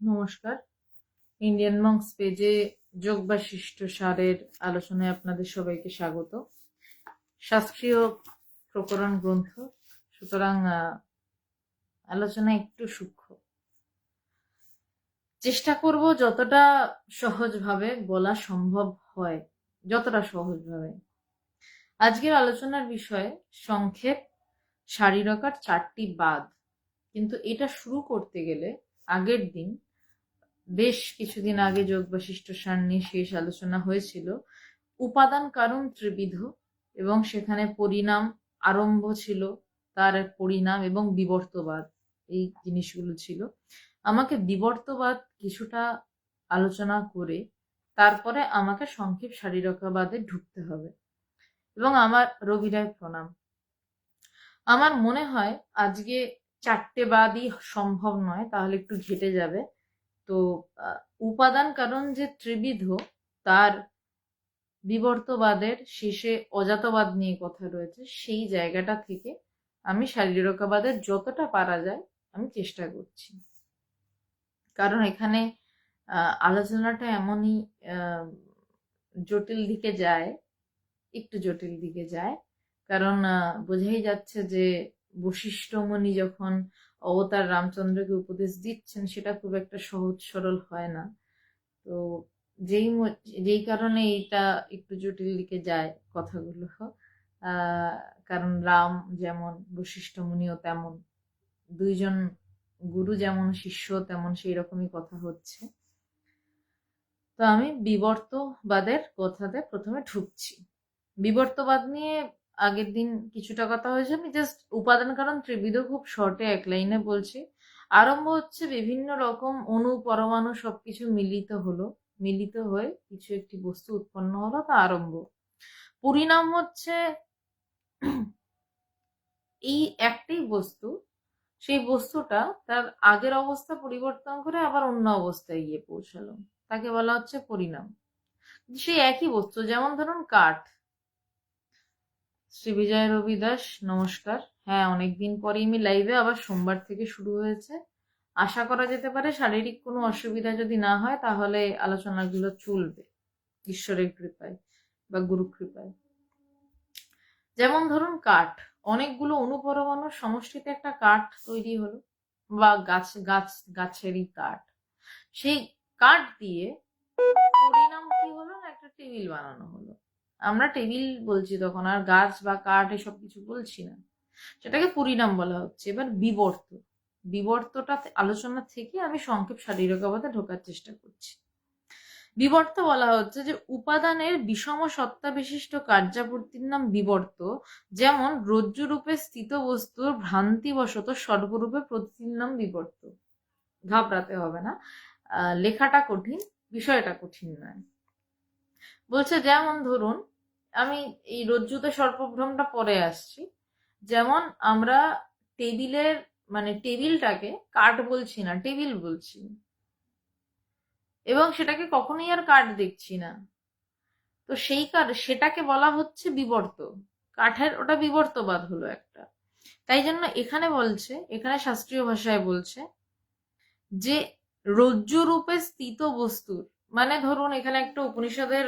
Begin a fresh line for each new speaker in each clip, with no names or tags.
নমস্কার। Indian monks পেজে যোগ বাশিষ্ঠ সারের আলোচনায় আপনাদের সবাইকে স্বাগত। শাস্ত্রীয় প্রকরণ গ্রন্থ, সুতরাং আলোচনা একটু সূক্ষ্ম। চেষ্টা করব যতটা সহজভাবে বলা সম্ভব হয়, যতটা সহজভাবে। আজকের আলোচনার বিষয়ে সংক্ষেপ, শারীরকার চারটি বাদ কিন্তু এটা শুরু করতে গেলে আগের দিন, বেশ কিছুদিন আগে যোগ বশিষ্ঠ সার নিয়ে শেষ আলোচনা হয়েছিল। উপাদান কারণ ত্রিবিধ এবং সেখানে পরিণাম আরম্ভ ছিল, তার পরিণাম এবং বিবর্তবাদ এই জিনিসগুলো ছিল। আমাকে বিবর্তবাদ কিছুটা আলোচনা করে তারপরে আমাকে সংক্ষেপ শারীরকাবাদে ঢুকতে হবে এবং আমার রবিরায় প্রণাম। আমার মনে হয় আজকে চারটে বাদই সম্ভব নয়, তাহলে একটু ঘেটে যাবে। তো উপাদান কারণ যে ত্রিবিধ, তার বিবর্তবাদের শেষে অজাতবাদ নিয়ে কথা রয়েছে, সেই জায়গাটা থেকে আমি শারীরিকবাদের যতটা পারা যায়, আমি চেষ্টা করছি। কারণ এখানে আলোচনাটা এমনই জটিল দিকে যায়, একটু জটিল দিকে যায়। কারণ বোঝাই যাচ্ছে যে বশিষ্ঠমণি যখন অবতার রামচন্দ্রকে উপদেশ দিচ্ছেন, সেটা খুব একটা সহজ সরল হয় না। তো যেই যেই কারণে এইটা একটু জটিল দিকে যায় কথাগুলো। কারণ রাম যেমন বশিষ্ঠ মুনিও তেমন। দুইজন গুরু যেমন শিষ্য তেমন, সেই রকমই কথা হচ্ছে। তো আমি বিবর্তবাদের কথাতে প্রথমে ঢুকছি। বিবর্তবাদ নিয়ে আগের দিন কিছুটা কথা হয়েছে, আমি জাস্ট উপাদান কারণ ত্রিবিধ খুব শর্টে এক লাইনে বলছি। আরম্ভ হচ্ছে বিভিন্ন রকম অণু, পরমাণু সবকিছু মিলিত হলো, মিলিত হয়ে কিছু একটি বস্তু উৎপন্ন হলো তা আরম্ভ। পরিণাম হচ্ছে এই একটাই বস্তু, সেই বস্তুটা তার আগের অবস্থা পরিবর্তন করে আবার অন্য অবস্থায় গিয়ে পৌঁছালো। তাকে বলা হচ্ছে পরিণাম। সেই একই বস্তু, যেমন ধরুন কাঠ শ্রী বিজয় রবি দাস নমস্কার। হ্যাঁ অনেকদিন পরে আমি লাইভে আবার সোমবার থেকে শুরু হয়েছে। আশা করা যেতে পারে শারীরিক কোনো অসুবিধা যদি না হয়, তাহলে আলোচনাগুলো চলবে। ঈশ্বরের কৃপায় বা গুরু কৃপায়। যেমন ধরুন কাঠ। অনেকগুলো অনুপরমাণুর সমষ্টিতে একটা কাঠ তৈরি হলো, বা গাছ গাছ, গাছেরই কাঠ। সেই কাঠ দিয়ে পরিণাম কি হলো একটা টেবিল বানানো হলো? আমরা টেবিল বলছি তখন, আর গাছ বা কাঠ এসব কিছু বলছি না। সেটাকে পরিণাম বলা হচ্ছে। এবার বিবর্ত। বিবর্তটা আলোচনা থেকে আমি সংক্ষেপ শারীরিক শারীরিকভাবে ঢোকার চেষ্টা করছি। বিবর্ত বলা হচ্ছে যে, উপাদানের বিষম সত্তা বিশিষ্ট কার্যাবর্তীর নাম বিবর্ত। যেমন রজ্জু রূপে স্থিত বস্তুর ভ্রান্তিবশত সর্বরূপে প্রতীতির নাম বিবর্ত। ঘাবড়াতে হবে না। লেখাটা কঠিন, বিষয়টা কঠিন নয়। বলছে, যেমন ধরুন, আমি এই রজ্জুতে সর্পভ্রমটা পরে আসছি। যেমন আমরা টেবিলের মানে টেবিলটাকে কাঠ বলছি না, টেবিল বলছি। এবং সেটাকে কখনোই আর কাঠ দেখছি না। তো সেই কাঠ, সেটাকে বলা হচ্ছে বিবর্ত। কাঠের, ওটা বিবর্তবাদ হলো একটা। তাই জন্য এখানে বলছে, এখানে শাস্ত্রীয় ভাষায় বলছে যে রজ্জু রূপে স্থিত বস্তুর মানে ধরুন, এখানে একটা উপনিষদের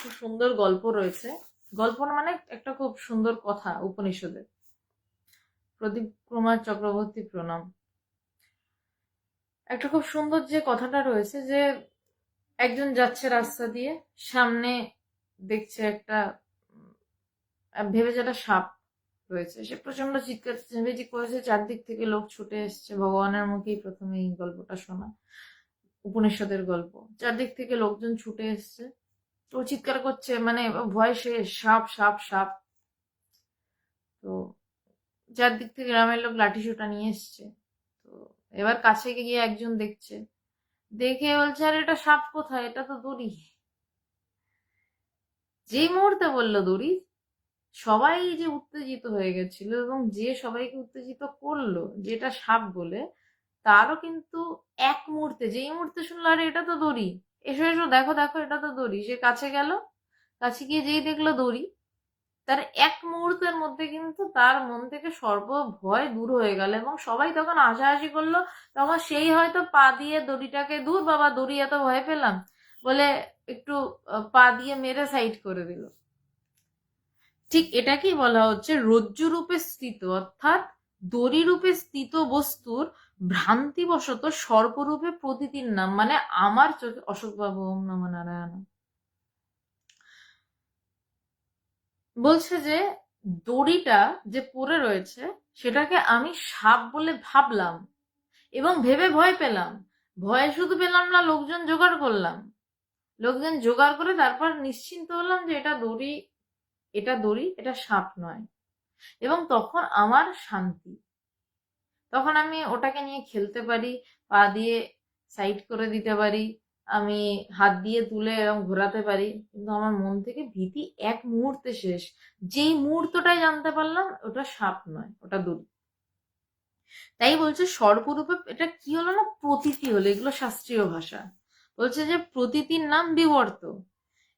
খুব সুন্দর গল্প রয়েছে। গল্প মানে একটা খুব সুন্দর কথা, উপনিষদের। প্রদীপ কুমার চক্রবর্তী প্রণাম। একটা খুব সুন্দর যে কথাটা রয়েছে যে, একজন যাচ্ছে রাস্তা দিয়ে, সামনে দেখছে একটা ভেবে যেটা সাপ রয়েছে। সে প্রচণ্ড চিৎকার করেছে, চারদিক থেকে লোক ছুটে এসছে। ভগবানের মুখেই প্রথমে এই গল্পটা শোনা। উপনিষদের গল্প। চারদিক থেকে লোকজন ছুটে এসছে। ও চিৎকার করছে মানে ভয় সে সাপ সাপ সাপ। তো চারদিক থেকে গ্রামের লোক লাঠি সোটা নিয়ে এসছে। তো এবার কাছে গিয়ে একজন দেখছে। দেখে বলছে, আর, এটা সাপ কোথায়? এটা তো দড়ি। যেই মুহূর্তে বলল দড়ি, সবাই যে উত্তেজিত হয়ে গেছিল এবং যে সবাইকে উত্তেজিত করল, যেটা সাপ বলে তারও কিন্তু এক মুহূর্তে, যেই মুহূর্তে শুনলো, আরে, এটা তো দড়ি। এসো এসো, দেখো দেখো, এটা তো দড়ি। সে কাছে গেল, কাছে গিয়ে যেই দেখল দড়ি, তার এক মুহূর্তের মধ্যে কিন্তু তার মন থেকে সর্ব ভয় দূর হয়ে গেল এবং সবাই তখন হাসাহাসি করল। তখন সেই হয়তো পা দিয়ে দড়িটাকে দূর বাবা, দড়ি, এত ভয় পেলাম। বলে একটু পা দিয়ে মেরে সাইড করে দিল। ঠিক এটাকেই বলা হচ্ছে? রজ্জু রূপে স্থিত, অর্থাৎ দড়ি রূপে স্থিত বস্তুর ভ্রান্তিবশত সর্বরূপে প্রতীতির নাম মানে আমার চোখে অশোকবাবু ওম নম নারায়ণ। বলছে যে, দড়িটা যে পড়ে রয়েছে, সেটাকে আমি সাপ বলে ভাবলাম এবং ভেবে ভয় পেলাম। ভয়ে শুধু পেলাম না, লোকজন জোগাড় করলাম। লোকজন জোগাড় করে তারপর নিশ্চিন্ত হলাম যে এটা দড়ি এটা দড়ি, এটা সাপ নয়। এবং তখন আমার শান্তি। তখন আমি ওটাকে নিয়ে খেলতে পারি, পা দিয়ে সাইড করে দিতে পারি, আমি হাত দিয়ে তুলে এরকম ঘোরাতে পারি। কিন্তু আমার মন থেকে ভীতি এক মুহূর্তে শেষ। যেই মুহূর্তটাই জানতে পারলাম, ওটা সাপ নয়, ওটা দড়ি তাই বলছে সর্বরূপে এটা কি হলো না প্রতীতি হলো, এগুলো শাস্ত্রীয় ভাষা। বলছে যে প্রতীতির নাম বিবর্ত।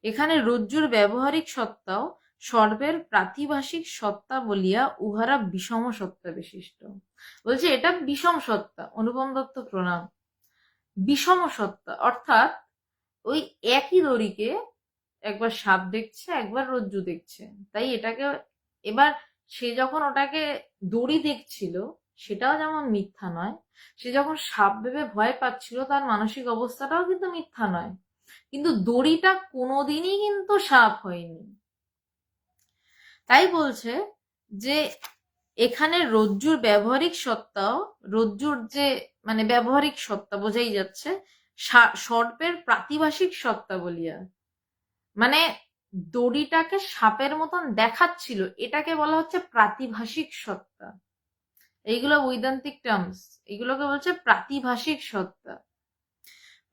এখানে রজ্জুর ব্যবহারিক সত্তাও সর্বের প্রাতিভাষিক সত্তা বলিয়া উহারা বিষম সত্তা বিশিষ্ট। বলছে, এটা বিষম সত্তা, অনুপম দত্ত প্রণাম। বিষম সত্তা, অর্থাৎ ওই একই দড়িকে একবার সাপ দেখছে, একবার রজ্জু দেখছে। তাই এটাকে এবার সে যখন ওটাকে দড়ি দেখছিল, সেটাও যেমন মিথ্যা নয়, সে যখন সাপ ভেবে ভয় পাচ্ছিল, তার মানসিক অবস্থাটাও কিন্তু মিথ্যা নয়। কিন্তু দড়িটা কোনোদিনই কিন্তু সাপ হয়নি। তাই বলছে যে এখানে রজ্জুর ব্যবহারিক সত্তাও রজ্জুর যে মানে ব্যবহারিক সত্তা বোঝাই যাচ্ছে সর্পের প্রাতিভাষিক সত্তা বলিয়া। মানে দড়িটাকে সাপের মতন দেখাচ্ছিল, এটাকে বলা হচ্ছে প্রাতিভাষিক সত্তা এইগুলো বৈদান্তিক টার্মস এগুলোকে বলছে প্রাতিভাষিক সত্তা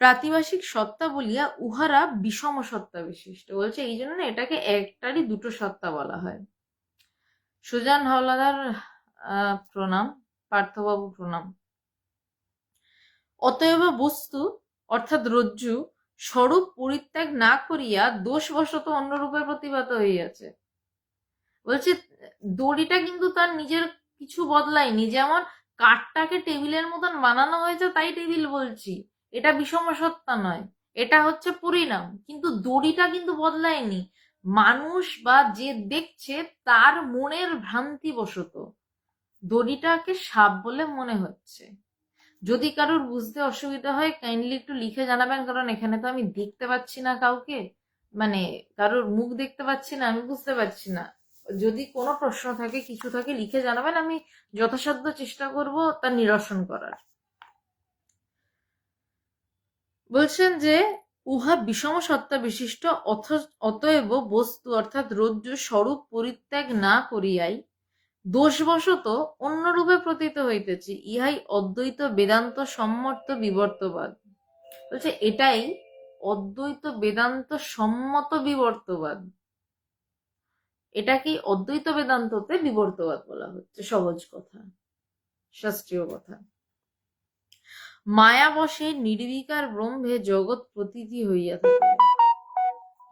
প্রাতিভাষিক সত্তা বলিয়া উহারা বিষম সত্তা বিশিষ্ট। বলছে, এই জন্য এটাকে একটারই দুটো সত্তা বলা হয়। সুজান হাওলাদার প্রণাম, পার্থবাবু প্রণাম। অতএব বস্তু, অর্থাৎ রজ্জু, স্বরূপ পরিত্যাগ না করিয়া দোষবশত অন্য রূপে প্রতিভাত হইয়াছে। বলছে, দড়িটা কিন্তু তার নিজের কিছু বদলায়নি। যেমন কাঠটাকে টেবিলের মতন বানানো হয়েছে, তাই টেবিল বলছি। এটা বিষম সত্তা নয়, এটা হচ্ছে পরিণাম। কিন্তু দড়িটা কিন্তু বদলায়নি। মানুষ বা যে দেখছে তার মনের ভ্রান্তি বশত। দড়িটাকে সাপ বলে মনে হচ্ছে। যদি কারোর বুঝতে অসুবিধা হয় কাইন্ডলি একটু লিখে জানাবেন, কারণ এখানে তো আমি দেখতে পাচ্ছি না কাউকে। মানে কারোর মুখ দেখতে পাচ্ছি না, আমি বুঝতে পারছি না। যদি কোনো প্রশ্ন থাকে, কিছু থাকে, লিখে জানাবেন, আমি যথাসাধ্য চেষ্টা করব তা নিরসন করার। বলছেন যে উহা বিষম সত্তা বিশিষ্ট অতএব বস্তু অর্থাৎ রজ্জু স্বরূপ পরিত্যাগ না করিয়াই দোষবশত অন্যরূপে প্রতীত হইতেছে। ইহাই অদ্বৈত বেদান্ত সম্মত বিবর্তবাদ। বলছে, এটাই অদ্বৈত বেদান্ত সম্মত বিবর্তবাদ। এটাকেই অদ্বৈত বেদান্ততে বিবর্তবাদ বলা হচ্ছে? সহজ কথা, শাস্ত্রীয় কথা। মায়াবশে নির্বিকার ব্রহ্মে জগৎ প্রতীতি হইয়া থাকে।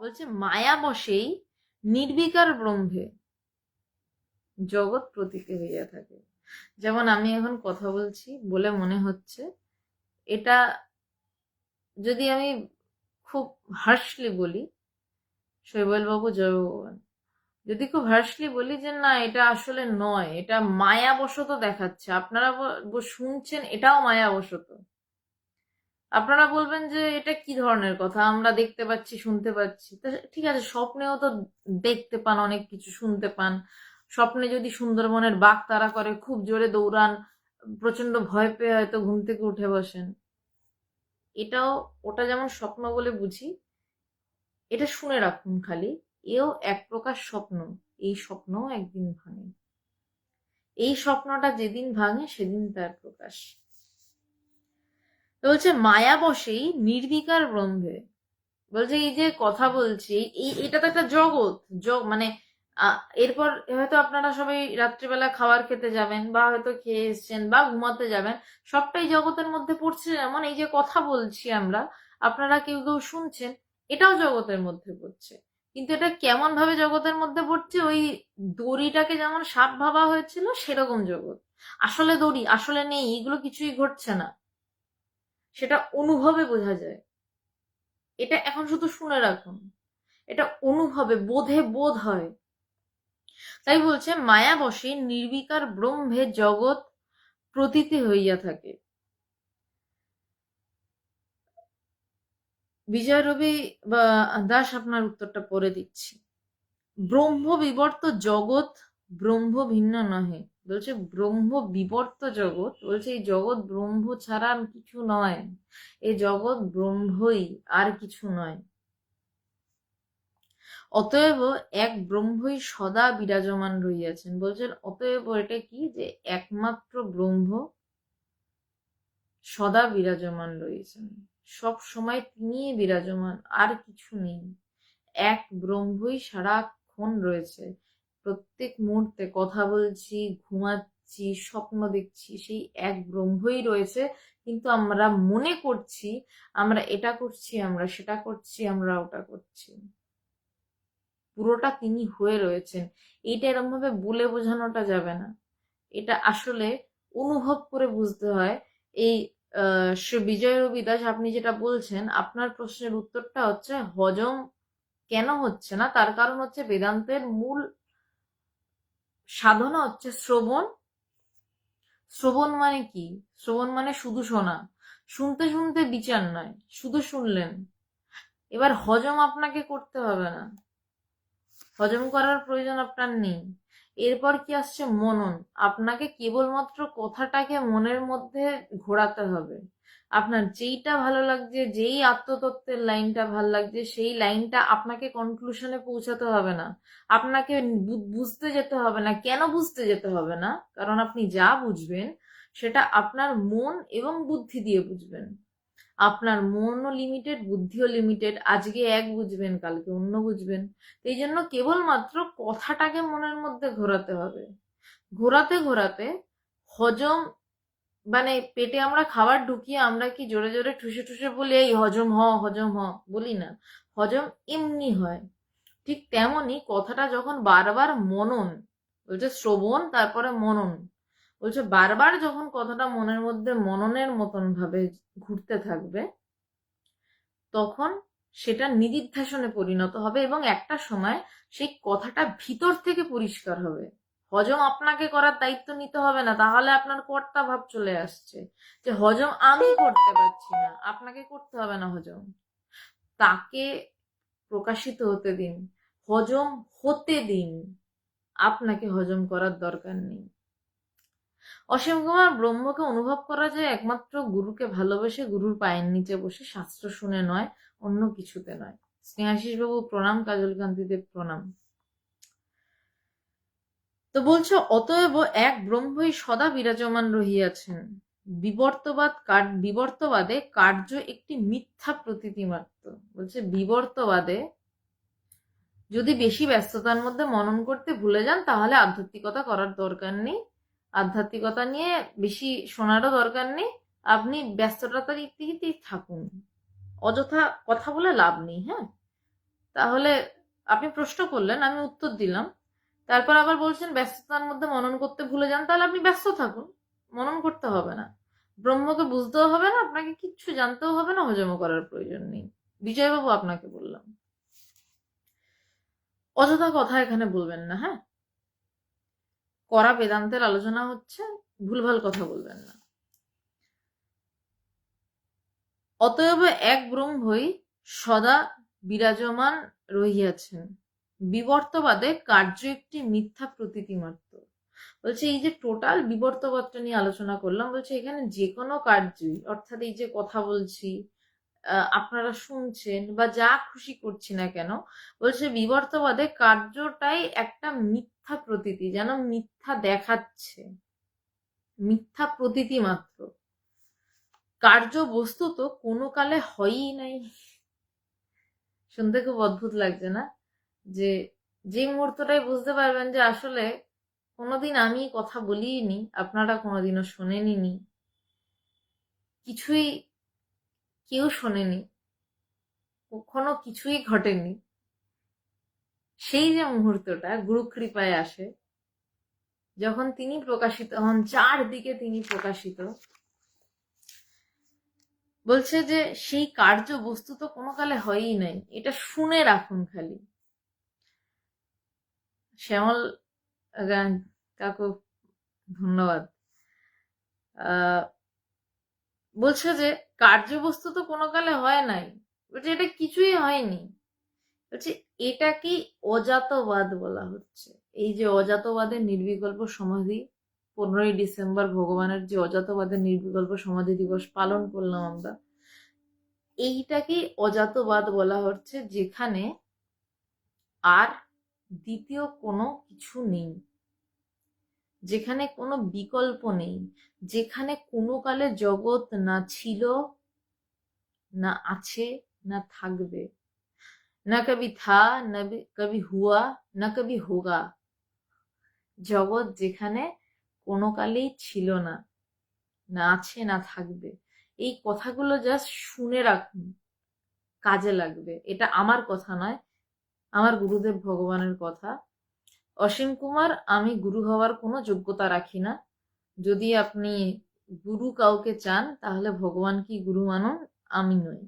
বলছে, মায়াবশেই নির্বিকার ব্রহ্মে জগৎ প্রতীতি হইয়া থাকে। যেমন আমি এখন কথা বলছি বলে মনে হচ্ছে, এটা যদি আমি খুব হার্শলি বলি, শৈবলবাবু, জয় ভগবান, যদি খুব হার্শলি বলি যে না, এটা আসলে নয়, এটা মায়াবশত দেখাচ্ছে। আপনারা শুনছেন, এটাও মায়াবশত। আপনারা বলবেন যে এটা কি ধরনের কথা? আমরা দেখতে পাচ্ছি, শুনতে পাচ্ছি। ঠিক আছে, স্বপ্নেও তো দেখতে পান, অনেক কিছু শুনতে পান। স্বপ্নে যদি সুন্দরবনের বাঘ তারা করে, খুব জোরে দৌড়ান প্রচণ্ড ভয় পেয়ে হয়তো ঘুম থেকে উঠে বসেন। এটাও, ওটা যেমন স্বপ্ন বলে বুঝি, এটা শুনে রাখুন খালি, এও এক প্রকার স্বপ্ন, এই স্বপ্নও একদিন ভাঙে। এই স্বপ্নটা যেদিন ভাঙে, সেদিন তার প্রকাশ। বলছে, মায়া বসেই নির্বিকার ব্রহ্মে। বলছে, এই যে কথা বলছি, এই, এটা তো একটা জগৎ। জগ মানে এরপর হয়তো আপনারা সবাই রাত্রিবেলা খাবার খেতে যাবেন বা হয়তো খেয়ে এসছেন বা ঘুমাতে যাবেন, সবটাই জগতের মধ্যে পড়ছে যেমন এই যে কথা বলছি আমরা, আপনারা কেউ কেউ শুনছেন, এটাও জগতের মধ্যে পড়ছে। কিন্তু এটা কেমন ভাবে জগতের মধ্যে পড়ছে, ওই দড়িটাকে যেমন সাপ ভাবা হয়েছিল, সেরকম জগৎ। আসলে দড়ি, আসলে নেই, এগুলো কিছুই ঘটছে না। সেটা অনুভবে বোঝা যায়। এটা এখন শুধু শুনে রাখুন। এটা অনুভবে, বোধে বোধ হয়। তাই বলছে মায়া বসে নির্বিকার ব্রহ্মে জগৎ প্রতীতি হইয়া থাকে। বিজয় রবি, বা দাস আপনার উত্তরটা পরে দিচ্ছি। ব্রহ্ম বিবর্ত জগৎ ব্রহ্ম ভিন্ন নহে। বলছে ব্রহ্ম বিবর্ত জগৎ। বলছে, এই জগৎ ব্রহ্ম ছাড়া আর কিছু নয়। এই জগৎ ব্রহ্মই আর কিছু নয়। অতএব এক ব্রহ্মই সদা বিরাজমান রহিয়াছেন। বলছেন, অতএব এটা কি যে একমাত্র ব্রহ্ম সদা বিরাজমান রয়েছেন সব সময় তিনি বিরাজমান, আর কিছু নেই। এক ব্রহ্মই সারাক্ষণ রয়েছে। প্রত্যেক মুহূর্তে কথা বলছি, ঘুমাচ্ছি, স্বপ্ন দেখছি, সেই এক ব্রহ্মই রয়েছে। কিন্তু আমরা মনে করছি, আমরা এটা করছি, আমরা সেটা করছি, আমরা ওটা করছি। পুরোটা তিনি হয়ে রয়েছেন। এইটা এরকম ভাবে বলে বোঝানোটা যাবে না। এটা আসলে অনুভব করে বুঝতে হয়। এই বিজয় রবি দাস আপনি যেটা বলছেন, আপনার প্রশ্নের উত্তরটা হচ্ছে হজম কেন হচ্ছে না? তার কারণ হচ্ছে বেদান্তের মূল সাধনা হচ্ছে শ্রবণ। শ্রবণ মানে কি? শ্রবণ মানে শুধু শোনা। শুনতে শুনতে বিচার নয়, শুধু শুনলেন। এবার হজম আপনাকে করতে হবে না। হজম করার প্রয়োজন আপনার নেই। এরপর কি আসছে? মনন। আপনাকে কেবলমাত্র কথাটাকে মনের মধ্যে ঘোরাতে হবে। আপনার যেইটা ভালো লাগছে, যেই আত্মতত্ত্বের লাইনটা ভালো লাগছে, সেই লাইনটা আপনাকে কনক্লুশনে পৌঁছাতে হবে না। আপনাকে বুঝতে যেতে হবে না। কেন বুঝতে যেতে হবে না? কারণ আপনি যা বুঝবেন, সেটা আপনার মন এবং বুদ্ধি দিয়ে বুঝবেন। আপনার মনও লিমিটেড বুদ্ধিও লিমিটেড আজকে এক বুঝবেন, কালকে অন্য বুঝবেন। এই জন্য কেবলমাত্র কথাটাকে মনের মধ্যে ঘোরাতে হবে। ঘোরাতে ঘোরাতে হজম মানে পেটে আমরা খাবার ঢুকিয়ে আমরা কি জোরে জোরে ঠুসে ঠুসে বলি, এই হজম হ হজম হ বলি না। হজম এমনি হয়। ঠিক তেমনি কথাটা যখন বারবার মনন, বলছে শ্রবণ, তারপরে মনন। বলছে বারবার যখন কথাটা মনের মধ্যে মননের মতন ভাবে ঘুরতে থাকবে, তখন সেটা নিদিধ্যাসনে পরিণত হবে এবং একটা সময় সেই কথাটা ভিতর থেকে পরিষ্কার হবে। হজম আপনাকে করার দায়িত্ব নিতে হবে না তাহলে আপনার কর্তা ভাব চলে আসছে যে হজম আমি করতে পারছি না আপনাকে করতে হবে না হজম। তাকে প্রকাশিত হতে দিন হজম হতে দিন আপনাকে হজম করার দরকার নেই। অসীম কুমার ব্রহ্মকে অনুভব করা যায় একমাত্র গুরুকে ভালোবেসে গুরুর পায়ের নিচে বসে শাস্ত্র শুনে নয় অন্য কিছুতে নয়। স্নেহাশিস বাবু প্রণাম কাজল কান্তিদেব প্রণাম। তো বলছে, অতএব এক ব্রহ্মই সদা বিরাজমান রহিয়াছেন। বিবর্তবাদ বিবর্তবাদে কার্য একটি মিথ্যা প্রতীতি মাত্র। বলছে, বিবর্তবাদে যদি বেশি ব্যস্ততার মধ্যে মনন করতে ভুলে যান, তাহলে আধ্যাত্মিকতা করার দরকার নেই। আধ্যাত্মিকতা নিয়ে বেশি শোনারও দরকার নেই। আপনি ব্যস্ততার দিক থাকুন। অযথা কথা বলে লাভ নেই হ্যাঁ? তাহলে আপনি প্রশ্ন করলেন, আমি উত্তর দিলাম। তারপর আবার বলছেন, ব্যস্ততার মধ্যে মনন করতে ভুলে যান, তাহলে আপনি ব্যস্ত থাকুন। মনন করতে হবে না। ব্রহ্মকে বুঝতেও হবে না, আপনাকে কিচ্ছু জানতেও হবে না হজম করার প্রয়োজন নেই। বিজয়বাবু আপনাকে বললাম। অযথা কথা এখানে বলবেন না হ্যাঁ? করা বেদান্তের আলোচনা হচ্ছে, ভুলভাল কথা বলবেন না। অতএব এক ব্রহ্মই সদা বিরাজমান রহিয়াছেন। বিবর্তবাদে কার্য একটি মিথ্যা প্রতীতি মাত্র। বলছে, এই যে টোটাল বিবর্তবাদটা নিয়ে আলোচনা করলাম, বলছে, এখানে যে কোনো কার্যই, অর্থাৎ এই যে কথা বলছি আপনারা শুনছেন বা যা খুশি করছি না কেন, বলছে বিবর্তবাদে কার্যটাই একটা মিথ্যা প্রতীতি যেন মিথ্যা দেখাচ্ছে। মিথ্যা প্রতীতি মাত্র। কার্য বস্তু তো কোনো কালে হয়ই নাই। শুনতে খুব অদ্ভুত লাগছে না? যে যে মুহূর্তটাই বুঝতে পারবেন যে আসলে কোনোদিন আমি কথা বলিনি আপনারা কোনোদিনও শোনেনি কিছুই কেউ শোনেনি। কখনো কিছুই ঘটেনি। সেই যে মুহূর্তটা গুরু কৃপায় আসে, যখন তিনি প্রকাশিত হন, চারদিকে তিনি প্রকাশিত। বলছে যে, সেই কার্য বস্তু তো কোনো কালে হয়ই নাই, এটা শুনে রাখুন খালি। শ্যামল কাকু, ধন্যবাদ। বলছে যে, কার্যবস্তু তো কোনো কালে হয় নাই। বলছে, এটা কিছুই হয়নি। বলছে এটা কি অজাতবাদ বলা হচ্ছে। এই যে অজাতবাদের নির্বিকল্প সমাধি, পনেরোই ডিসেম্বর ভগবানের যে অজাতবাদের নির্বিকল্প সমাধি দিবস পালন করলাম আমরা, এইটাকেই অজাতবাদ বলা হচ্ছে, যেখানে আর দ্বিতীয় কোনো কিছু নেই। যেখানে কোনো বিকল্প নেই। যেখানে কোনো কালে জগৎ না ছিল, না আছে, না থাকবে। না কবি থা, না কবি হুয়া, না কবি হোগা। জগৎ যেখানে কোনো কালেই ছিল না না আছে, না থাকবে। এই কথাগুলো জাস্ট শুনে রাখুন। কাজে লাগবে। এটা আমার কথা নয় আমার গুরুদেব ভগবানের কথা। অসীম কুমার, আমি গুরু হওয়ার কোনো যোগ্যতা রাখি না। যদি আপনি গুরু কাউকে চান, তাহলে ভগবান কি গুরু মানুন? আমি নই।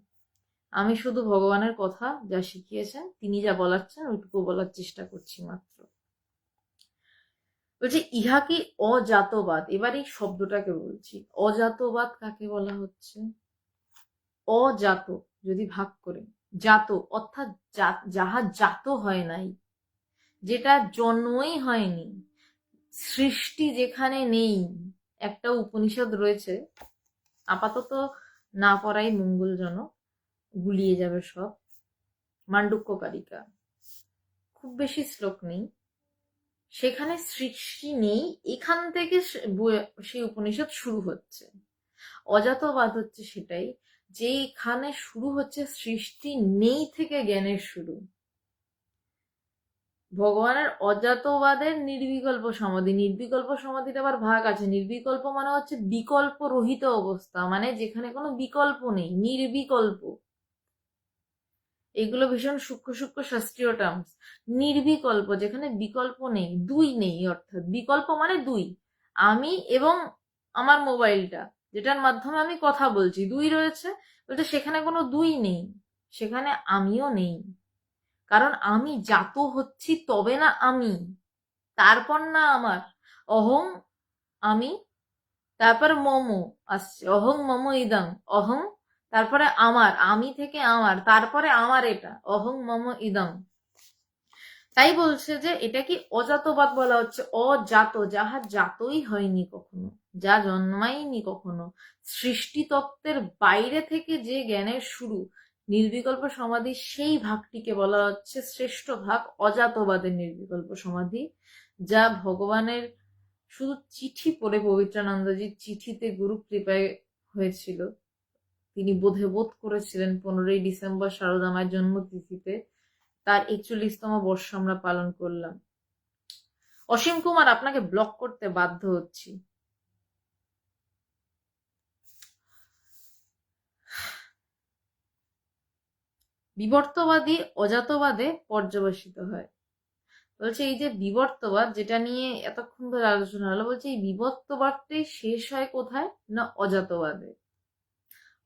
আমি শুধু ভগবানের কথা যা শিখিয়েছেন, তিনি যা বলার চান, ওইটুকু বলার চেষ্টা করছি মাত্র। বলছে, ইহা কি অজাতবাদ? এবার এই শব্দটাকে বলছি। অজাতবাদ কাকে বলা হচ্ছে? অজাত, যদি ভাগ করে জাত, অর্থাৎ যাহা জাত হয় নাই, যেটা জন্মই হয়নি, সৃষ্টি যেখানে নেই, একটা উপনিষদ রয়েছে, আপাতত না পড়াই মঙ্গলজনক, গুলিয়ে যাবে সব মান্ডুক্য কারিকা খুব বেশি শ্লোক নেই। সেখানে সৃষ্টি নেই, এখান থেকে সেই উপনিষদ শুরু হচ্ছে। অজাতবাদ হচ্ছে সেটাই। যে এখানে শুরু হচ্ছে সৃষ্টি নেই থেকে জ্ঞানের শুরু। ভগবানের অজাতবাদের নির্বিকল্প সমাধি। নির্বিকল্প সমাধিটা আবার ভাগ আছে। নির্বিকল্প মানে হচ্ছে বিকল্প রহিত অবস্থা মানে যেখানে কোনো বিকল্প নেই, নির্বিকল্প। এগুলো ভীষণ সূক্ষ্ম সূক্ষ্ম শাস্ত্রীয় টার্মস নির্বিকল্প, যেখানে বিকল্প নেই, দুই নেই অর্থাৎ বিকল্প মানে দুই। আমি এবং আমার মোবাইলটা যেটার মাধ্যমে আমি কথা বলছি, দুই রয়েছে। বলতে সেখানে কোনো দুই নেই, সেখানে আমিও নেই। কারণ আমি জাত হচ্ছি তবে না আমি, তারপর না আমার। অহং আমি, তারপর মম আসছে। অহং মম ইদং, অহং, তারপরে আমার, আমি থেকে আমার, তারপরে আমার এটা। অহং মম ইদং। তাই বলছে যে, এটা কি অজাতবাদ বলা হচ্ছে? অজাত, যাহা জাতই হয়নি কখনো। যা জন্মায়নি কখনো। সৃষ্টিতত্ত্বের বাইরে থেকে যে জ্ঞানের শুরু, নির্বিকল্প সমাধি, সেই ভাগটিকে বলা হচ্ছে শ্রেষ্ঠ ভাগ, অজাতবাদের নির্বিকল্প সমাধি, যা ভগবানের শুধু চিঠি পড়ে পবিত্রানন্দজির চিঠিতে গুরু কৃপায় হয়েছিল। তিনি বোধে বোধ করেছিলেন পনেরোই ডিসেম্বর শারদা মায়ের জন্মতিথিতে, তার একচল্লিশতম বর্ষ আমরা পালন করলাম। অসীম কুমার, আপনাকে ব্লক করতে বাধ্য হচ্ছি। বিবর্তবাদী অজাতবাদে পর্যবেসিত হয়। বলছে এই যে বিবর্তবাদ যেটা নিয়ে এতক্ষণ ধরে আলোচনা হলো, বলছে এই বিবর্তবাদটাই শেষ হয় কোথায়? না অজাতবাদে?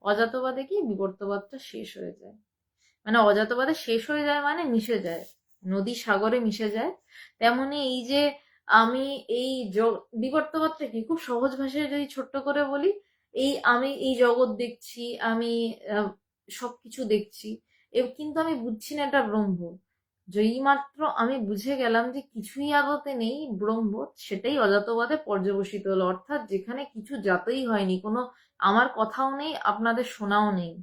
অজাতবাদে কি? বিবর্তবাদটা শেষ হয়ে যায়। মানে অজাতবাদে শেষ হয়ে যায় মানে মিশে যায়। নদী সাগরে মিশে যায়। তেমনি এই যে আমি এই বিবর্তবাদটা কি? খুব সহজ ভাষায় যদি ছোট্ট করে বলি, এই আমি এই জগৎ দেখছি, আমি সবকিছু দেখছি কিন্তু আমি বুঝছি না এটা ব্রহ্ম। যেই মাত্র আমি বুঝে গেলাম যে কিছুই আদতে নেই, ব্রহ্ম, সেটাই অজাতবাদে পর্যবসিত হলো। অর্থাৎ যেখানে কিছু জাতই হয়নি, কোনো আমার কথাও নেই, আপনাদের শোনাও নেই।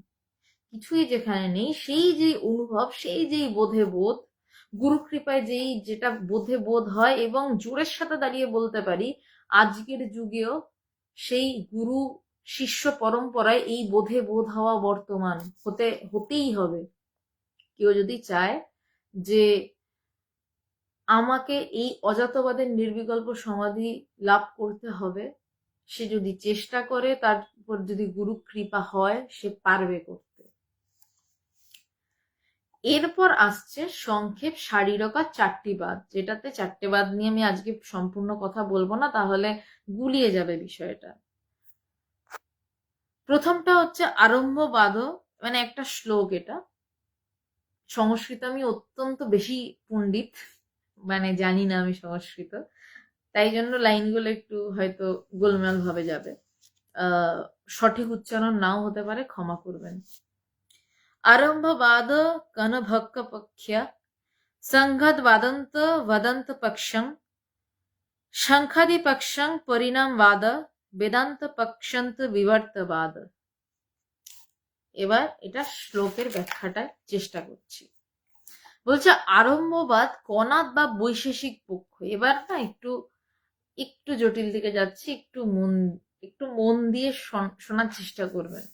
কিছুই যেখানে নেই, সেই যে অনুভব, সেই যেই বোধে বোধ গুরু কৃপায় যেই যেটা বোধে বোধ হয় এবং জোরের সাথে দাঁড়িয়ে বলতে পারি, আজকের যুগেও সেই গুরু, শিষ্য পরম্পরায় এই বোধে বোধ হওয়া বর্তমান, হতে, হতেই হবে। কেউ যদি চায় যে আমাকে এই অজাতবাদের নির্বিকল্প সমাধি লাভ করতে হবে, সে যদি চেষ্টা করে তার উপর যদি গুরু কৃপা হয়, সে পারবে করতে। এরপর আসছে সংক্ষেপ শারীরকার চারটি বাদ। যেটাতে চারটে বাদ নিয়ে আমি আজকে সম্পূর্ণ কথা বলব না, তাহলে গুলিয়ে যাবে বিষয়টা। প্রথমটা হচ্ছে আরম্ভবাদ মানে একটা শ্লোক এটা। সংস্কৃত আমি অত্যন্ত বেশি পণ্ডিত মানে জানি না আমি সংস্কৃত, তাই জন্য লাইনগুলো একটু হয়তো গোলমাল ভাবে যাবে সঠিক উচ্চারণ নাও হতে পারে, ক্ষমা করবেন। আরম্ভবাদ কনভক্ক পক্ষ্য সংঘদ বাদন্ত वदন্ত পক্ষং শঙ্খাদি পক্ষং পরিণামবাদ, বেদান্ত পক্ষন্ত বিবর্তবাদ। এবার এটা শ্লোকের ব্যাখ্যাটা চেষ্টা করছি। বলছে, আরম্ভবাদ কনাদ বা বৈশেষিক পক্ষ। এবার না একটু একটু জটিল দিকে যাচ্ছি, একটু মন একটু মন দিয়ে শোন- শোনার চেষ্টা করবেন।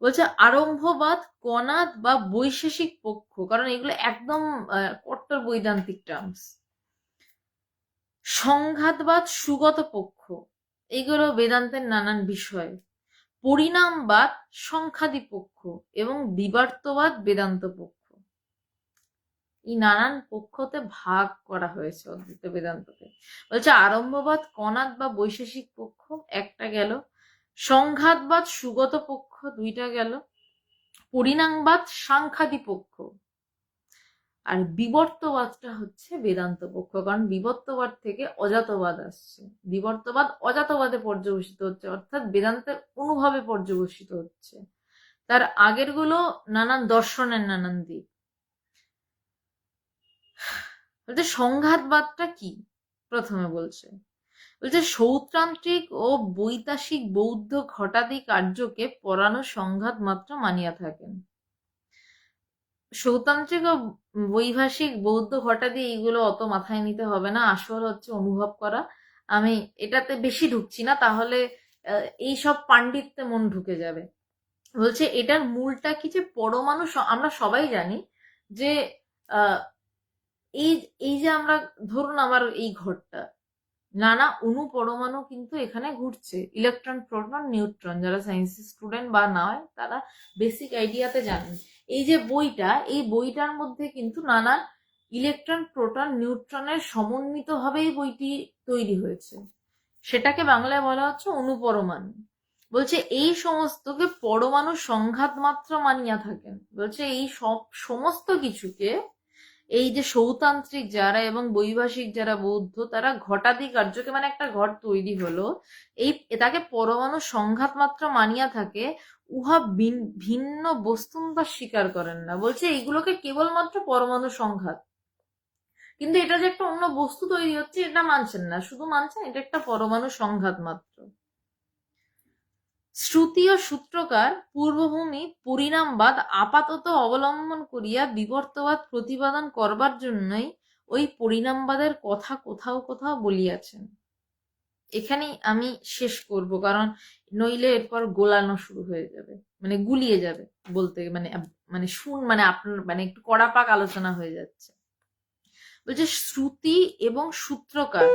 বলছে, আরম্ভবাদ কনাদ বা বৈশেষিক পক্ষ, কারণ এগুলো একদম কট্টর বৈদান্তিক টার্মস সংঘাতবাদ সুগত পক্ষ, এগুলো বেদান্তের নানান বিষয়। পরিণামবাদ সংখ্যাদি পক্ষ এবং বিবর্তবাদ বেদান্ত পক্ষ। এই নানান পক্ষতে ভাগ করা হয়েছে অদ্বৈত বেদান্তকে বলছে, আরম্ভবাদ কণাদ বা বৈশেষিক পক্ষ, একটা গেল। সংঘাতবাদ, সুগত পক্ষ, দুইটা গেল। পরিণামবাদ, সাংখ্যাদি পক্ষ। আর বিবর্তবাদটা হচ্ছে বেদান্ত পক্ষ কারণ বিবর্তবাদ থেকে অজাতবাদ আসছে। বিবর্তবাদ অজাতবাদে পর্যবেসিত হচ্ছে, অর্থাৎ বেদান্তের অনুভাবে পর্যবেসিত হচ্ছে। তার আগেরগুলো নানান দর্শনের নানান দিক। বলছে সংঘাতবাদটা কি? প্রথমে বলছে। বলছে সৌত্রান্ত্রিক ও বৈতাসিক বৌদ্ধ ঘটাদি কার্যকে পরানো সংঘাত মাত্র মানিয়া থাকেন। সৌতান্ত্রিক ও বৈভাষিক বৌদ্ধ ঘটাদি এইগুলো অত মাথায় নিতে হবে না। আসল হচ্ছে অনুভব করা। আমি এটাতে বেশি ঢুকছি না, তাহলে এই সব পাণ্ডিত্যে মন ঢুকে যাবে। বলছে, এটার মূলটা কি যে পরমাণু আমরা সবাই জানি যে এই এই যে আমরা ধরুন আমার এই ঘরটা নানা অণু পরমাণু কিন্তু এখানে ঘুরছে। ইলেকট্রন প্রোটন নিউট্রন যারা সায়েন্সের স্টুডেন্ট বা নয়, তারা বেসিক আইডিয়াতে জানেন। এই যে বইটা, এই বইটার মধ্যে কিন্তু নানা ইলেকট্রন প্রোটন নিউট্রনের সমন্বিতভাবেই বইটি তৈরি হয়েছে। সেটাকে বাংলায় বলা হচ্ছে অনুপরমাণু বলছে এই সমস্তকে পরমাণু সংঘাত মাত্র মানিয়া থাকেন। বলছে এই সব, সমস্ত কিছুকে এই যে সৌতান্ত্রিক যারা এবং বৈভাষিক যারা বৌদ্ধ, তারা ঘটাদি কার্যকে মানে একটা ঘর তৈরি হলো। এই তাকে পরমাণু সংঘাত মাত্র মানিয়া থাকে, উহা ভিন- ভিন্ন বস্তুতা স্বীকার করেন না। বলছে এইগুলোকে কেবলমাত্র পরমাণু সংঘাত। কিন্তু এটা যে একটা অন্য বস্তু তৈরি হচ্ছে, এটা মানছেন না। শুধু মানছেন এটা একটা পরমাণু সংঘাত মাত্র। শ্রুতি ও সূত্রকার পূর্বভূমি পরিণামবাদ আপাতত অবলম্বন করিয়া বিবর্তবাদ প্রতিপাদন করবার জন্যই ওই পরিণামবাদের কথা কোথাও কোথাও বলিয়াছেন। এখানেই আমি শেষ করব, কারণ নইলে এরপর গোলানো শুরু হয়ে যাবে মানে গুলিয়ে যাবে বলতে মানে মানে শুন মানে আপনার মানে একটু কড়াপাক আলোচনা হয়ে যাচ্ছে। বলছে, শ্রুতি এবং সূত্রকার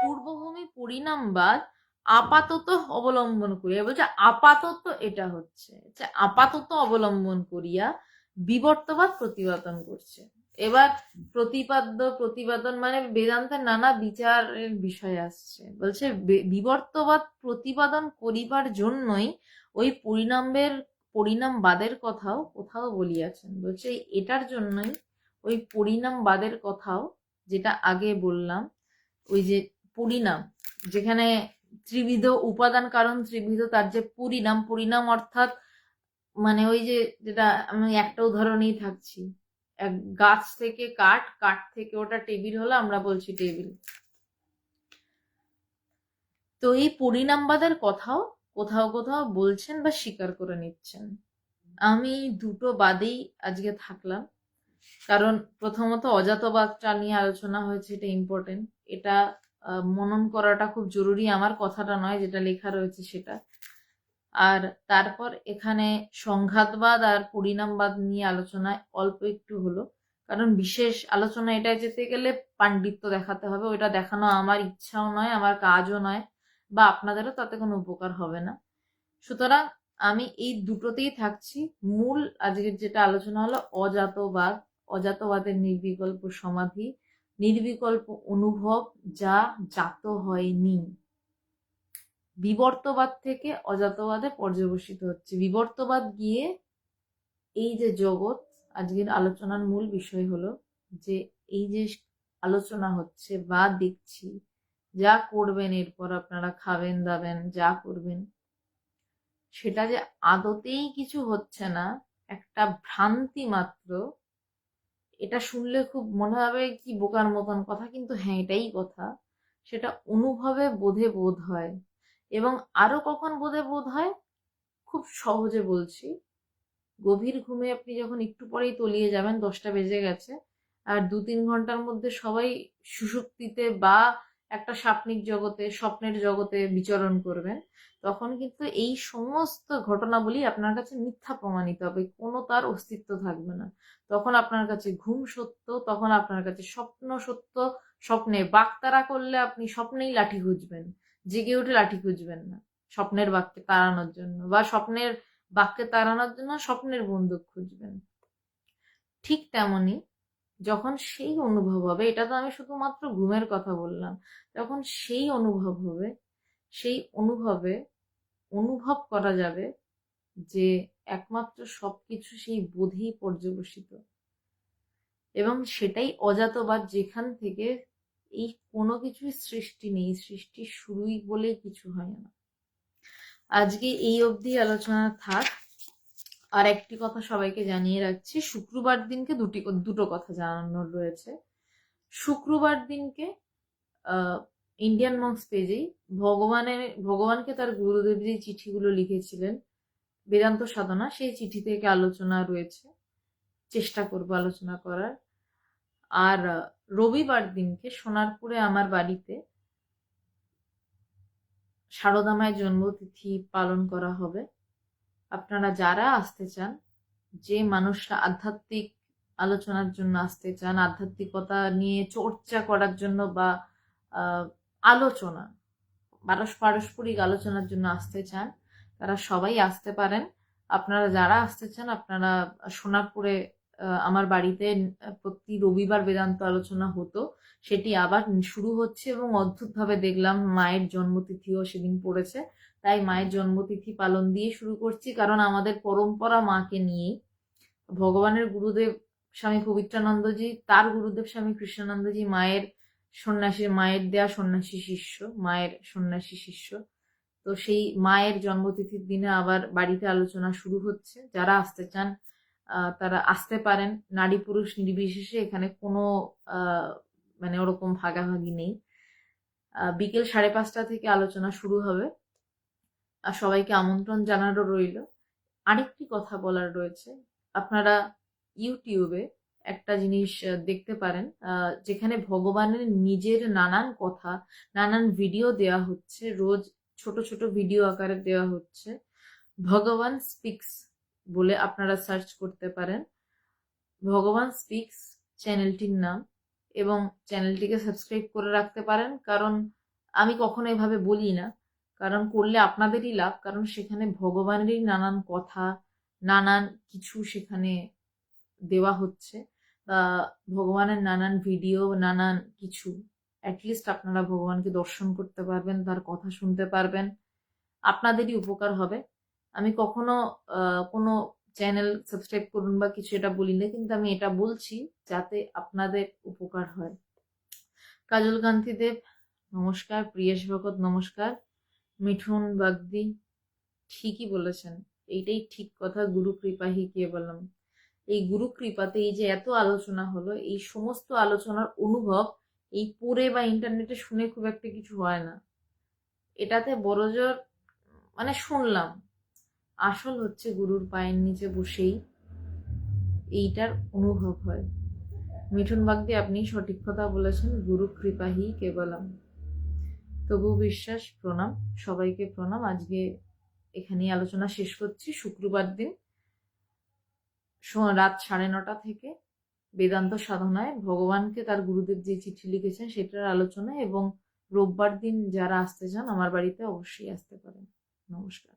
পূর্বভূমি পরিণামবাদ আপাতত অবলম্বন করিয়া বলছে, আপাতত এটা হচ্ছে। আপাতত অবলম্বন করিয়া বিবর্তবাদ প্রতিপাদন করছে। এবার প্রতিপাদ্য, প্রতিপাদন মানে বেদান্তের নানা বিচারের বিষয় আসছে। বলছে বিবর্তবাদ প্রতিপাদন করিবার জন্যই ওই পরিণামের, পরিণামবাদের কথাও কোথাও বলিয়াছেন। বলছে, এটার জন্যই ওই পরিণামবাদের কথাও যেটা আগে বললাম, ওই যে পরিণাম, যেখানে ত্রিবিধ উপাদান কারণ ত্রিবিধ তার যে পরিণাম পরিণাম অর্থাৎ মানে ওই যে যেটা আমি একটা উদাহরণেই থাকছি। এক গাছ থেকে কাঠ কাঠ থেকে ওটা টেবিল হলো, আমরা বলছি টেবিল। তো এই পরিণামবাদের কথাও কোথাও কোথাও বলছেন বা স্বীকার করে নিচ্ছেন। আমি দুটো বাদেই আজকে থাকলাম। কারণ প্রথমত অজাতবাদটা নিয়ে আলোচনা হয়েছে, এটা ইম্পর্টেন্ট এটা মনন করাটা খুব জরুরি। আমার কথাটা নয় যেটা লেখা রয়েছে সেটা। আর তারপর এখানে সংঘাতবাদ আর পরিণামবাদ নিয়ে আলোচনায় অল্প একটু হলো। কারণ বিশেষ আলোচনা এটা যেতে গেলে পাণ্ডিত্য দেখাতে হবে। ওইটা দেখানো আমার ইচ্ছাও নয়, আমার কাজও নয়, বা আপনাদেরও তাতে কোনো উপকার হবে না। সুতরাং আমি এই দুটোতেই থাকছি। মূল আজকের যেটা আলোচনা হলো অজাতবাদ, অজাতবাদের নির্বিকল্প সমাধি নির্বিকল্প অনুভব যা জাত হয়নি। বিবর্তবাদ থেকে অজাতবাদে পর্যবসিত হচ্ছে। বিবর্তবাদ গিয়ে এই যে জগৎ, আজকের আলোচনার মূল বিষয় হলো যে এই যে আলোচনা হচ্ছে বা দেখছি, যা করবেন এরপর আপনারা খাবেন, দাবেন, যা করবেন, সেটা যে আদতেই কিছু হচ্ছে না, একটা ভ্রান্তি মাত্র এটা শুনলে খুব মনে হবে কি বোকার মতন কথা, কিন্তু হ্যাঁ এটাই কথা। সেটা অনুভবে বোধে বোধ হয়। এবং আরও কখন বোধে বোধ হয়? খুব সহজে বলছি। গভীর ঘুমে আপনি যখন একটু পরেই তলিয়ে যাবেন, দশটা বেজে গেছে, আর দু তিন ঘণ্টার মধ্যে সবাই সুষুপ্তিতে বা একটা স্বপ্নিক জগতে, স্বপ্নের জগতে বিচরণ করবেন, তখন কিন্তু এই সমস্ত ঘটনাবলী আপনার কাছে মিথ্যা প্রমাণিত হবে, কোনো তার অস্তিত্ব থাকবে না। তখন আপনার কাছে ঘুম সত্য, তখন আপনার কাছে স্বপ্ন সত্য, স্বপ্নে বাগতারা করলে আপনি স্বপ্নেই লাঠি খুঁজবেন, জেগে উঠে লাঠি খুঁজবেন না, স্বপ্নের বাক্যে তাড়ানোর জন্য বা স্বপ্নের বাক্যে তাড়ানোর জন্য স্বপ্নের বন্দুক খুঁজবেন। ঠিক তেমনি যখন সেই অনুভব হবে, এটা তো আমি শুধুমাত্র ঘুমের কথা বললাম, যখন সেই অনুভব হবে, সেই অনুভবে অনুভব করা যাবে যে একমাত্র সবকিছু সেই বোধেই পর্যবসিত। এবং সেটাই অজাতবাদ যেখান থেকে এই কোনো কিছুই সৃষ্টি নেই, সৃষ্টি শুরুই বলে কিছু হয় না। আজকে এই অবধি আলোচনা থাক। আর একটি কথা সবাইকে জানিয়ে রাখছি, শুক্রবার দিনকে দুটি, দুটো কথা জানানোর রয়েছে। শুক্রবার দিনকে ইন্ডিয়ান মংস পেজেই ভগবানের ভগবানকে তার গুরুদেব যে চিঠিগুলো লিখেছিলেন, বেদান্ত সাধনা, সেই চিঠি থেকে আলোচনা রয়েছে। চেষ্টা করব আলোচনা করার। আর, রবিবার দিনকে সোনারপুরে আমার বাড়িতে শারদামায় জন্মতিথি পালন করা হবে। আপনারা যারা আসতে চান, যে মানুষরা আধ্যাত্মিক আলোচনার জন্য আসতে চান, আধ্যাত্মিকতা নিয়ে চর্চা করার জন্য বা আলোচনা, পারস, পারস্পরিক আলোচনার জন্য আসতে চান, তারা সবাই আসতে পারেন। আপনারা যারা আসতে চান, আপনারা সোনারপুরে আমার বাড়িতে প্রতি রবিবার বেদান্ত আলোচনা হতো। সেটি আবার শুরু হচ্ছে এবং অদ্ভুতভাবে দেখলাম মায়ের জন্মতিথিও সেদিন পড়েছে। তাই মায়ের জন্মতিথি পালন দিয়ে শুরু করছি, কারণ আমাদের পরম্পরা মাকে নিয়েই। ভগবানের গুরুদেব স্বামী পবিত্রানন্দজি, তার গুরুদেব স্বামী কৃষ্ণানন্দজি মায়ের সন্ন্যাসী, মায়ের দেয়া সন্ন্যাসী শিষ্য, মায়ের সন্ন্যাসী শিষ্য। তো সেই মায়ের জন্মতিথির দিনে আবার বাড়িতে আলোচনা শুরু হচ্ছে। যারা আসতে চান তারা আসতে পারেন। নারী পুরুষ নির্বিশেষে এখানে কোনো মানে ওরকম ভাগাভাগি নেই। বিকেল সাড়ে পাঁচটা থেকে আলোচনা শুরু হবে। আর সবাইকে আমন্ত্রণ জানারও রইল। আরেকটি কথা বলার রয়েছে। আপনারা ইউটিউবে একটা জিনিস দেখতে পারেন যেখানে ভগবানের নিজের নানান কথা, নানান ভিডিও দেওয়া হচ্ছে। রোজ ছোট ছোট ভিডিও আকারে দেওয়া হচ্ছে। ভগবান স্পিক্স বলে আপনারা সার্চ করতে পারেন। ভগবান স্পিক্স চ্যানেলটির নাম এবং চ্যানেলটিকে সাবস্ক্রাইব করে রাখতে পারেন। কারণ আমি কখনো এভাবে বলি না। কারণ করলে আপনাদেরই লাভ, কারণ সেখানে ভগবানেরই নানান কথা, নানান কিছু সেখানে দেওয়া হচ্ছে। বা ভগবানের নানান ভিডিও নানান কিছু। অ্যাটলিস্ট আপনারা ভগবানকে দর্শন করতে পারবেন, তার কথা শুনতে পারবেন। আপনাদেরই উপকার হবে। আমি কখনো কোনো চ্যানেল সাবস্ক্রাইব করুন বা কিছু এটা বলি না কিন্তু আমি এটা বলছি যাতে আপনাদের উপকার হয়। কাজল কান্তি দেব নমস্কার, প্রিয়েশ ভগত, নমস্কার। মিঠুন বাগদি ঠিকই বলেছেন। এইটাই ঠিক কথা, গুরু কৃপাহি বললাম এই গুরু কৃপাতে এই যে এত আলোচনা হলো, এই সমস্ত আলোচনার অনুভব এই পড়ে বা ইন্টারনেটে শুনে খুব একটা কিছু হয় না। এটাতে বড়জোর মানে শুনলাম, আসল হচ্ছে গুরুর পায়ের নিচে বসেই এইটার অনুভব হয়। মিঠুন বাগদি আপনি সঠিক কথা বলেছেন, গুরু কৃপাহি কেবলম। তবু বিশ্বাস, প্রণাম, সবাইকে প্রণাম। আজকে এখানেই আলোচনা শেষ করছি। শুক্রবার দিন রাত সাড়ে নটা থেকে বেদান্ত সাধনায় ভগবানকে তার গুরুদেব যে চিঠি লিখেছেন সেটার আলোচনা এবং রোববার দিন যারা আসতে চান আমার বাড়িতে অবশ্যই আসতে পারেন। নমস্কার।